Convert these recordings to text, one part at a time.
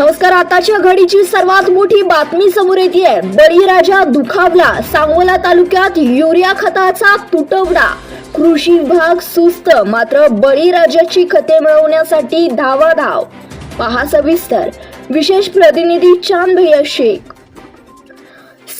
नमस्कार आताच्या घडीची सर्वात मोठी बातमी समोर येते बळीराजा दुखावला. सांगोला तालुक्यात युरिया खताचा तुटवडा. कृषी विभाग सुस्त. मात्र बळीराजाची खते मिळवण्यासाठी धावाधाव. पहा सविस्तर. विशेष प्रतिनिधी चांद भैया शेख.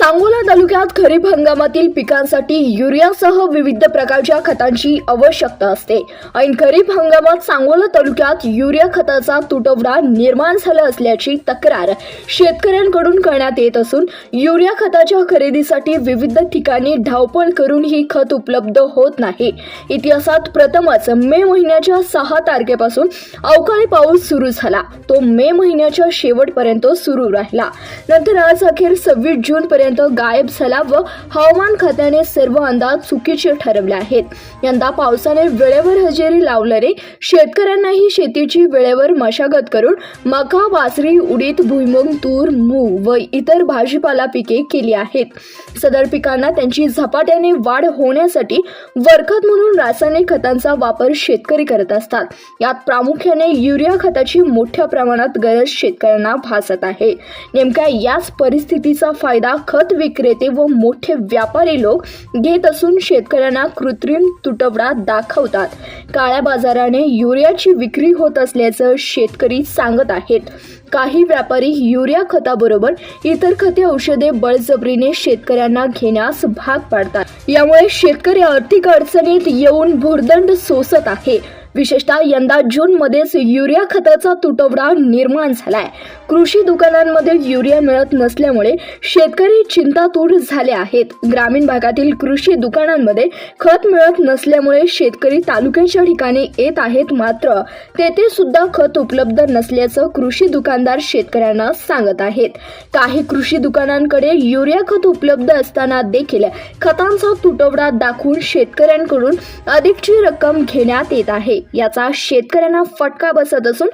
सांगोला तालुक्यात खरीप हंगामातील पिकांसाठी युरियासह विविध प्रकारच्या खतांची आवश्यकता असते. ऐन खरीप हंगामात सांगोला तालुक्यात युरिया खताचा तुटवडा निर्माण झाला असल्याची तक्रार शेतकऱ्यांकडून करण्यात येत असून युरिया खताच्या खरेदीसाठी विविध ठिकाणी धावपळ करून ही खत उपलब्ध होत नाही. इतिहासात प्रथमच मे महिन्याच्या सहा तारखेपासून अवकाळी पाऊस सुरू झाला. तो मे महिन्याच्या शेवटपर्यंत सुरू राहिला. नंतर आज अखेर सव्वीस जून पर्यंत गायब झाला व हवामान खात्याने सर्व अंदाज चुकीचे ठरवले आहेत. यंदा पावसाने वेळेवर हजेरी लावल्याने शेतकऱ्यांनाही शेतीची वेळेवर मशागत करून मका बाजरी उडीद भुईमुग तूर मूग व इतर भाजीपाला पिके केली आहेत. सदर पिकांना त्यांची झपाट्याने वाढ होण्यासाठी वरखत म्हणून रासायनिक खतांचा वापर शेतकरी करत असतात. यात प्रामुख्याने युरिया खताची मोठ्या प्रमाणात गरज शेतकऱ्यांना भासत आहे. नेमक्या याच परिस्थितीचा फायदा खत खत विक्रेते व मोठे व्यापारी लोक घेत असून शेतकऱ्यांना कृत्रिम तुटवडा दाखवतात. काळ्या बाजाराने युरियाची विक्री होत असल्याचं शेतकरी सांगत आहेत. काही व्यापारी युरिया खताबरोबर इतर खते औषधे बळजबरीने शेतकऱ्यांना घेण्यास भाग पाडतात. यामुळे शेतकरी आर्थिक अडचणीत येऊन भुर्दंड सोसत आहे. विशेषतः यंदा जून मध्येच युरिया खताचा तुटवडा निर्माण झालाय. कृषी दुकानांमध्ये युरिया मिळत नसल्यामुळे शेतकरी चिंतातूर झाले आहेत. ग्रामीण भागातील कृषी दुकानांमध्ये खत मिळत नसल्यामुळे शेतकरी तालुक्याच्या ठिकाणी येत आहेत मात्र तेथे सुद्धा खत उपलब्ध नसल्याचं कृषी दुकानदार शेतकऱ्यांना सांगत आहेत. काही कृषी दुकानांकडे युरिया खत उपलब्ध असताना देखील खतांचा तुटवडा दाखवून शेतकऱ्यांकडून अधिकची रक्कम घेण्यात येत आहे. याचा शेतकऱ्यांना फटका बसत असून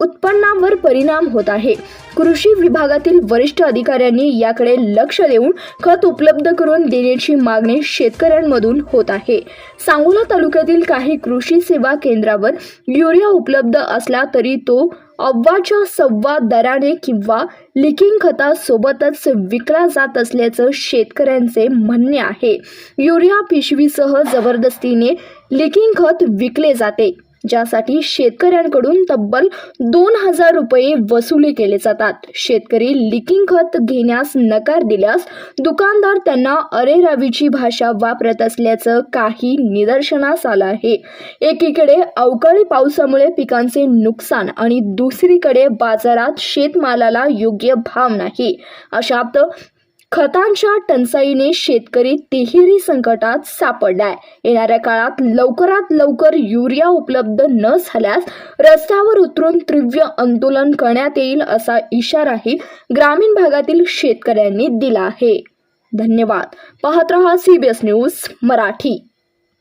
उत्पन्नावर परिणाम होत आहे. कृषी विभागातील वरिष्ठ अधिकाऱ्यांनी याकडे लक्ष देऊन खत उपलब्ध करून देण्याची मागणी शेतकऱ्यांमधून होत आहे. सांगोला तालुक्यातील काही कृषी सेवा केंद्रावर युरिया उपलब्ध असला तरी तो अव्वाच्या सव्वा दराने किंवा लिकिंग खतासोबतच विकला जात असल्याचं शेतकऱ्यांचे म्हणणे आहे. युरिया पिशवीसह जबरदस्तीने लिकिंग खत विकले जाते. ज्यासाठी शेतकऱ्यांकडून तब्बल दोन हजार रुपये वसुली केले जातात. शेतकरी लिकिंग खत घेण्यास नकार दिल्यास दुकानदार त्यांना अरेरावीची भाषा वापरत असल्याचं काही निदर्शनास आलं आहे. एकीकडे अवकाळी पावसामुळे पिकांचे नुकसान आणि दुसरीकडे बाजारात शेतमालाला योग्य भाव नाही. अशात खतांच्या टंचाईने शेतकरी तिहेरी संकटात सापडलाय. येणाऱ्या काळात लवकरात लवकर युरिया उपलब्ध न झाल्यास रस्त्यावर उतरून तीव्र आंदोलन करण्यात येईल असा इशाराही ग्रामीण भागातील शेतकऱ्यांनी दिला आहे. धन्यवाद. पाहत रहा सीबीएस न्यूज मराठी.